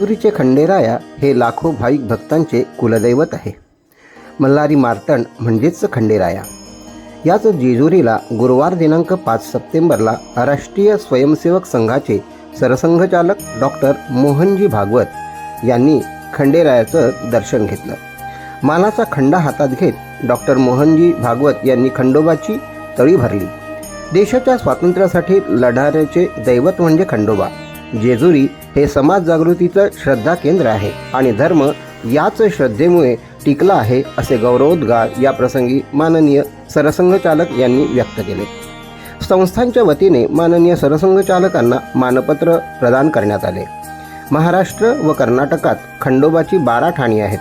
पुरीचे खंडेराया हे लाखो भाविक भक्तांचे कुलदैवत आहे. मल्हारी मार्तंड म्हणजेच खंडेराया. याच जेजुरीला गुरुवार दिनांक पाच सप्टेंबरला राष्ट्रीय स्वयंसेवक संघाचे सरसंघचालक डॉक्टर मोहनजी भागवत यांनी खंडेरायाचं दर्शन घेतलं. मानाचा खंडा हातात घेत डॉक्टर मोहनजी भागवत यांनी खंडोबाची तळी भरली. देशाच्या स्वातंत्र्यासाठी लढणाऱ्याचे दैवत म्हणजे खंडोबा. जेजुरी हे समाज जागृतीचं श्रद्धा केंद्र आहे आणि धर्म याच श्रद्धेमुळे टिकला आहे असे गौरवोद्गार या प्रसंगी माननीय सरसंघचालक यांनी व्यक्त केले. संस्थांच्या वतीने माननीय सरसंघचालकांना मानपत्र प्रदान करण्यात आले. महाराष्ट्र व कर्नाटकात खंडोबाची बारा ठाणी आहेत.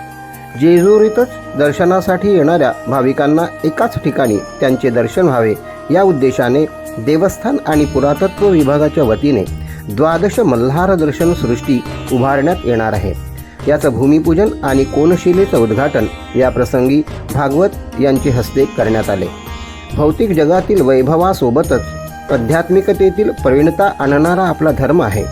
जेजुरीतच दर्शनासाठी येणाऱ्या भाविकांना एकाच ठिकाणी त्यांचे दर्शन व्हावे या उद्देशाने देवस्थान आणि पुरातत्व विभागाच्या वतीने द्वादश मल्हार दर्शन सृष्टी उभारण्यात येणार आहे. याचं भूमिपूजन आणि कोनशिलेचं उद्घाटन या प्रसंगी भागवत यांचे हस्ते करण्यात आले. भौतिक जगातील वैभवासोबतच आध्यात्मिकतेतील प्रवीणता आणणारा आपला धर्म आहे.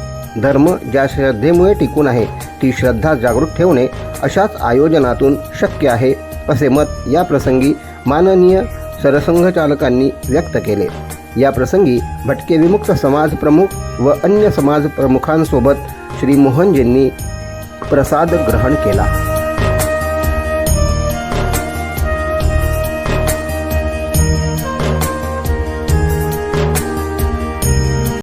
धर्म ज्या श्रद्धेमुळे टिकून आहे ती श्रद्धा जागृत ठेवणे अशाच आयोजनातून शक्य आहे असे मत या प्रसंगी माननीय सरसंघचालकांनी व्यक्त केले. या प्रसंगी भटके विमुक्त समाज प्रमुख व अन्य समाज प्रमुखांसोबत श्री मोहनजींनी प्रसाद ग्रहण केला.